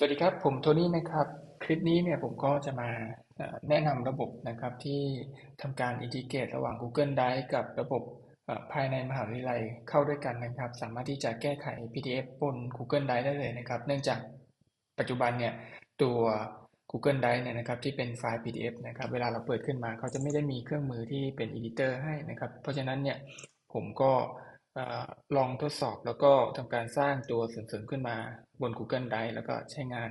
สวัสดีครับ ผมโทนี่นะครับ คลิปนี้เนี่ยผมก็จะมาแนะนำระบบนะครับที่ทำการอินทิเกรตระหว่าง Google Drive กับระบบภายในมหาวิทยาลัยเข้าด้วยกันนะครับ สามารถที่จะแก้ไข PDF บน Google Drive ได้เลยนะครับ เนื่องจากปัจจุบันเนี่ยตัว Google Drive เนี่ยนะครับที่เป็นไฟล์ PDF นะครับเวลาเราเปิดขึ้นมาเขาจะไม่ได้มีเครื่องมือที่เป็น Editor ให้นะครับ เพราะฉะนั้นเนี่ยผมก็ ลองทดสอบแล้วก็ทำการสร้างตัวเสริมๆขึ้นมาบน Google Drive แล้วก็ใช้งาน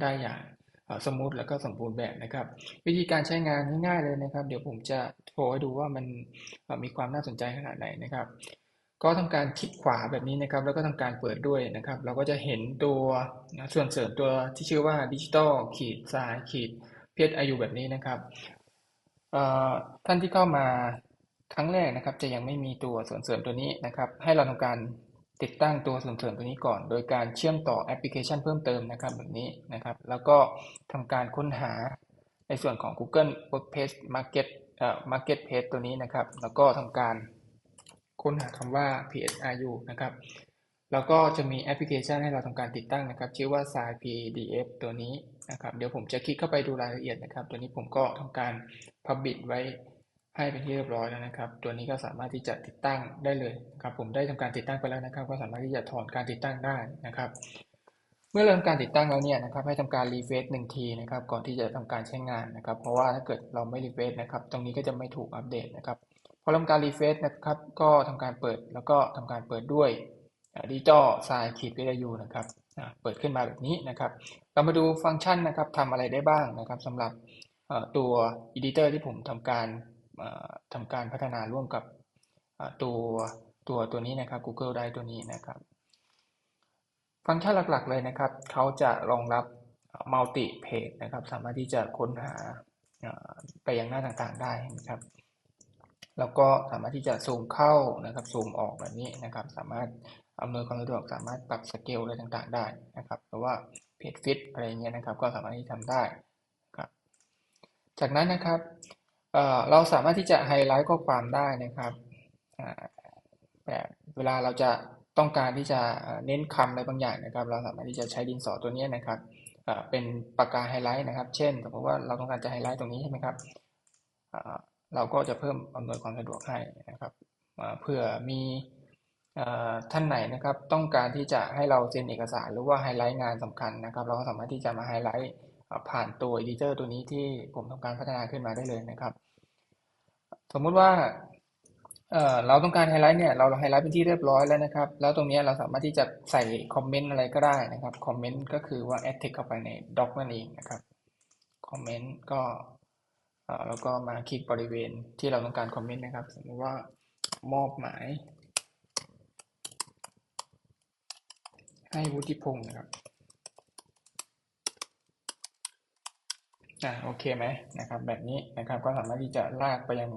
ได้อย่างสมูทแล้วก็สมบูรณ์แบบนะครับ วิธีการใช้งานง่ายๆเลยนะครับ เดี๋ยวผมจะโชว์ให้ดูว่ามันมีความน่าสนใจขนาดไหนนะครับ ก็ทำการคลิกขวาแบบนี้นะครับ แล้วก็ทำการเปิดด้วยนะครับ เราก็จะเห็นตัวส่วนเสริมตัวที่ชื่อว่าดิจิตอลขีดสายขีดเพจอายุแบบนี้นะครับท่านที่เข้ามา ครั้งแรกนะครับจะยังไม่มีตัวส่วนเสริมตัวนี้นะครับ ให้เราทำการติดตั้งตัวส่วนเสริมตัวนี้ก่อน โดยการเชื่อมต่อแอปพลิเคชันเพิ่มเติมนะครับแบบนี้นะครับ แล้วก็ทำการค้นหาในส่วนของ Google WordPress Market เอ่อ Marketplace ตัวนี้นะครับ แล้วก็ทำการค้นหาคำว่า PSRU นะครับแล้วก็จะมีแอปพลิเคชันให้เราทำการติดตั้งนะครับ ชื่อว่า s i PDF ตัวนี้นะครับ เดี๋ยวผมจะคลิกเข้าไปดูรายละเอียดนะครับ ตัวนี้ผมก็ทำการ Publish ไว้ ให้เป็นที่เรียบร้อยแล้วนะครับ ตัวนี้ก็สามารถที่จะติดตั้งได้เลยครับ ผมได้ทำการติดตั้งไปแล้วนะครับ ก็สามารถที่จะถอนการติดตั้งได้นะครับ เมื่อเริ่มการติดตั้งแล้วเนี่ยนะครับ ให้ทำการรีเฟซหนึ่งทีนะครับ ก่อนที่จะทำการใช้งานนะครับ เพราะว่าถ้าเกิดเราไม่รีเฟซนะครับ ตรงนี้ก็จะไม่ถูกอัปเดตนะครับ พอทำการรีเฟซนะครับ ก็ทำการเปิดแล้วก็ทำการเปิดด้วยดิจิตอลไซน์ขีดวิทยูนะครับเปิดขึ้นมาแบบนี้นะครับ เรามาดูฟังก์ชันนะครับทำอะไรได้บ้างนะครับสำหรับตัวอีดิเตอร์ที่ผมทำการ ทำการพัฒนาร่วมกับตัวตัวตัวนี้นะครับ Google ได้ตัวนี้นะครับ ฟังก์ชันหลักๆเลยนะครับ เขาจะรองรับ multi page นะครับ สามารถที่จะค้นหาไปยังหน้าต่างๆได้นะครับ แล้วก็สามารถที่จะซูมเข้านะครับซูมออกแบบนี้นะครับ สามารถอำนวยความสะดวกสามารถปรับสเกลอะไรต่างๆ ได้นะครับหรือว่าเพจฟิตอะไรเงี้ยนะครับ ก็สามารถที่ทำได้ครับจากนั้นนะครับ เราสามารถที่จะไฮไลท์ข้อความได้นะครับแบบเวลาเราจะต้องการที่จะเน้นคำอะไรบางอย่างนะครับ เราสามารถที่จะใช้ดินสอตัวนี้นะครับเป็นปากกาไฮไลท์นะครับ เช่นสมมติว่าเราต้องการจะไฮไลท์ตรงนี้ใช่ไหมครับเราก็จะเพิ่มอำนวยความสะดวกให้นะครับเพื่อมีท่านไหนนะครับ ต้องการที่จะให้เราเซ็นเอกสารหรือว่าไฮไลท์งานสำคัญนะครับ เราก็สามารถที่จะมาไฮไลท์ ผ่านตัว editor ตัวนี้ที่ผมทำการพัฒนาขึ้นมาได้เลยนะครับ สมมุติว่าเราต้องการไฮไลท์เนี่ยเราไฮไลท์เป็นที่เรียบร้อยแล้วนะครับ แล้วตรงนี้เราสามารถที่จะใส่คอมเมนต์อะไรก็ได้นะครับคอมเมนต์ก็คือว่า add text เข้าไปในด็อกนั่นเองนะครับคอมเมนต์ก็แล้วก็มาคลิกบริเวณที่เราต้องการคอมเมนต์นะครับ สมมติว่ามอบหมาย ให้วุฒิพงศ์นะครับ อ่าโอเคไหมนะครับแบบนี้นะครับก็สามารถที่จะลากไปยัง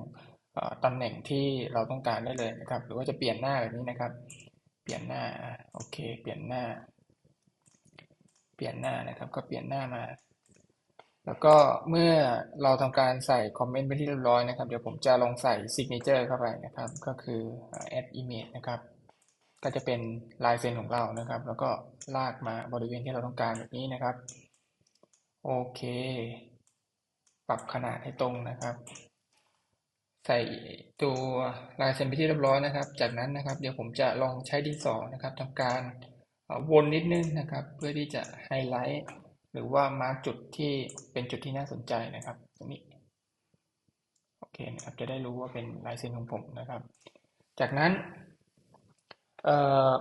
ตำแหน่งที่เราต้องการได้เลยนะครับ หรือว่าจะเปลี่ยนหน้าแบบนี้นะครับ เปลี่ยนหน้าโอเค เปลี่ยนหน้า เปลี่ยนหน้านะครับ ก็เปลี่ยนหน้ามา แล้วก็เมื่อเราทำการใส่คอมเมนต์ไปที่เรียบร้อยนะครับ เดี๋ยวผมจะลองใส่ซิกเนเจอร์เข้าไปนะครับ ก็คือ add image นะครับ ก็จะเป็นลายเซ็นของเรานะครับ แล้วก็ลากมาบริเวณที่เราต้องการแบบนี้นะครับ โอเค ปรับขนาดให้ตรงนะครับ ใส่ตัวลายเซ็นไปที่เรียบร้อยนะครับ จากนั้นนะครับ เดี๋ยวผมจะลองใช้ดินสอนะครับทำการวนนิดนึงนะครับ เพื่อที่จะไฮไลท์หรือว่ามาร์กจุดที่เป็นจุดที่น่าสนใจนะครับ ตรงนี้โอเคนะครับจะได้รู้ว่าเป็นลายเซ็นของผมนะครับ จากนั้นเ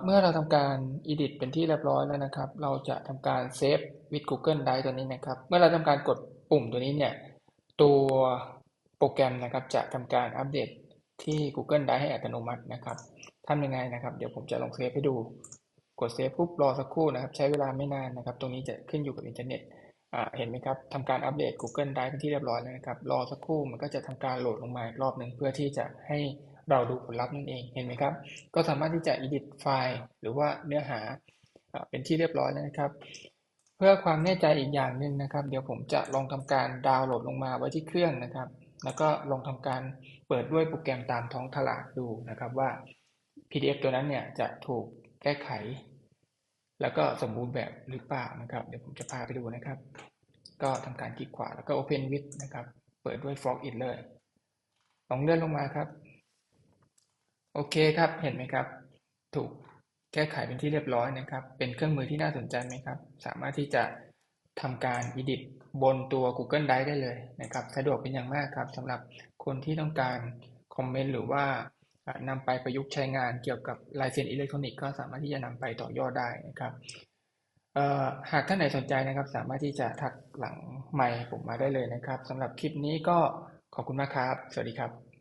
เมื่อเราทำการ edit เป็นที่เรียบร้อยแล้วนะครับ เราจะทำการ save with Google Drive ตัวนี้นะครับ เมื่อเราทำการกดปุ่มตัวนี้เนี่ย ตัวโปรแกรมนะครับจะทำการอัปเดตที่ Google Drive ให้อัตโนมัตินะครับทำยังไงนะครับ เดี๋ยวผมจะลองเซฟให้ดู กดเซฟปุ๊บรอสักครู่นะครับ ใช้เวลาไม่นานนะครับ ตรงนี้จะขึ้นอยู่กับอินเทอร์เน็ตเห็นไหมครับทำการอัปเดต Google Drive เป็นที่เรียบร้อยแล้วนะครับ รอสักครู่มันก็จะทำการโหลดลงมาอีกรอบหนึ่งเพื่อที่จะให้เราดูผลลัพธ์นั่นเอง เห็นไหมครับ ก็สามารถที่จะ edit ไฟล์หรือว่าเนื้อหาเป็นที่เรียบร้อยแล้วนะครับ พื่อความแน่ใจอีกอย่างหนึ่งนะครับ เดี๋ยวผมจะลองทำการดาวน์โหลดลงมาไว้ที่เครื่องนะครับ แล้วก็ลองทำการเปิดด้วยโปรแกรมตามท้องตลาดดูนะครับว่า PDF ตัวนั้นเนี่ยจะถูกแก้ไข แล้วก็สมบูรณ์แบบหรือเปล่านะครับ เดี๋ยวผมจะพาไปดูนะครับ ก็ทำการคลิกขวาแล้วก็ Open with นะครับ เปิดด้วย Frog It เลยลองเลื่อนลงมาครับ โอเคครับ เห็นไหมครับ ถูก แก้ไขเป็นที่เรียบร้อยนะครับ เป็นเครื่องมือที่น่าสนใจไหมครับ สามารถที่จะทำการ edit บนตัว Google Drive ได้เลยนะครับ สะดวกเป็นอย่างมากครับสำหรับคนที่ต้องการคอมเมนต์หรือว่านำไปประยุกต์ใช้งานเกี่ยวกับลายเซ็นอิเล็กทรอนิกส์ก็สามารถที่จะนำไปต่อยอดได้นะครับหากท่านไหนสนใจนะครับ สามารถที่จะทักหลังไมค์ผมมาได้เลยนะครับสำหรับคลิปนี้ก็ขอบคุณมากครับ สวัสดีครับ